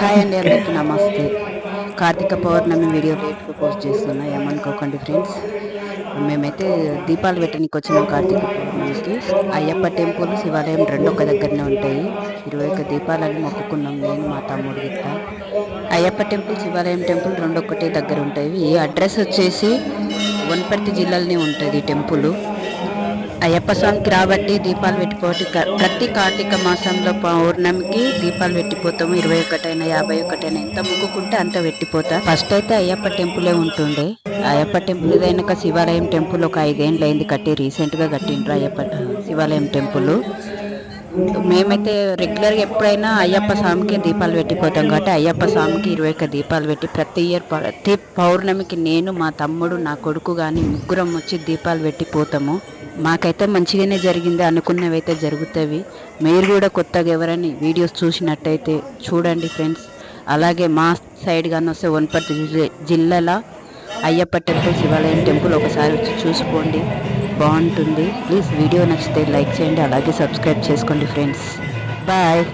Hi అండి అందరికీ నమస్తే. కార్తీక పౌర్ణమి వీడియో రేట్గా పోస్ట్ చేస్తున్నా ఏమనుకోకండి ఫ్రెండ్స్. మేమైతే దీపాలు పెట్టడానికి వచ్చినాం కార్తీక పౌర్ణమికి. అయ్యప్ప టెంపుల్ శివాలయం రెండు ఒక దగ్గరనే ఉంటాయి. ఇరవై ఒక్క దీపాలని మొక్కుకున్నాం నేను మా తమ్ముడు గిట్ట. అయ్యప్ప టెంపుల్ శివాలయం టెంపుల్ రెండు ఒక్కటే దగ్గర ఉంటాయి. ఈ అడ్రస్ వచ్చేసి వనపర్తి జిల్లాలోనే ఉంటుంది టెంపుల్. అయ్యప్ప స్వామికి రాబట్టి దీపాలు పెట్టిపోటి ప్రతి కార్తీక మాసంలో పౌర్ణమికి దీపాలు పెట్టిపోతాము. ఇరవై ఒకటైనా యాభై ఒకటైనా ఎంత మొక్కుకుంటే అంత పెట్టిపోతా. ఫస్ట్ అయితే అయ్యప్ప టెంపులే ఉంటుండే. అయ్యప్ప టెంపుల్ ఇదైనాక శివాలయం టెంపుల్ ఒక ఐదేళ్ళు అయింది కట్టి రీసెంట్గా కట్టిండ్రు అయ్యప్ప శివాలయం టెంపుల్. మేమైతే రెగ్యులర్గా ఎప్పుడైనా అయ్యప్ప స్వామికి దీపాలు పెట్టిపోతాం కాబట్టి అయ్యప్ప స్వామికి ఇరవై ఒక్క దీపాలు పెట్టి ప్రతి ఇయర్ ప్రతి పౌర్ణమికి నేను మా తమ్ముడు నా కొడుకు కానీ ముగ్గురం వచ్చి దీపాలు పెట్టిపోతాము. మాకైతే మంచిగానే జరిగింది అనుకున్నవి అయితే జరుగుతాయి మీరు కూడా కొత్తగా ఎవరైనా వీడియోస్ చూసినట్టయితే చూడండి ఫ్రెండ్స్. అలాగే మా సైడ్ కానీ వస్తే వనపర్తి జిల్లాలో అయ్యప్ప టెంపుల్ శివాలయం టెంపుల్ ఒకసారి వచ్చి చూసుకోండి. బాగుంటుంది. ప్లీజ్ వీడియో నచ్చితే లైక్ చేయండి అలాగే సబ్స్క్రైబ్ చేసుకోండి ఫ్రెండ్స్. బాయ్.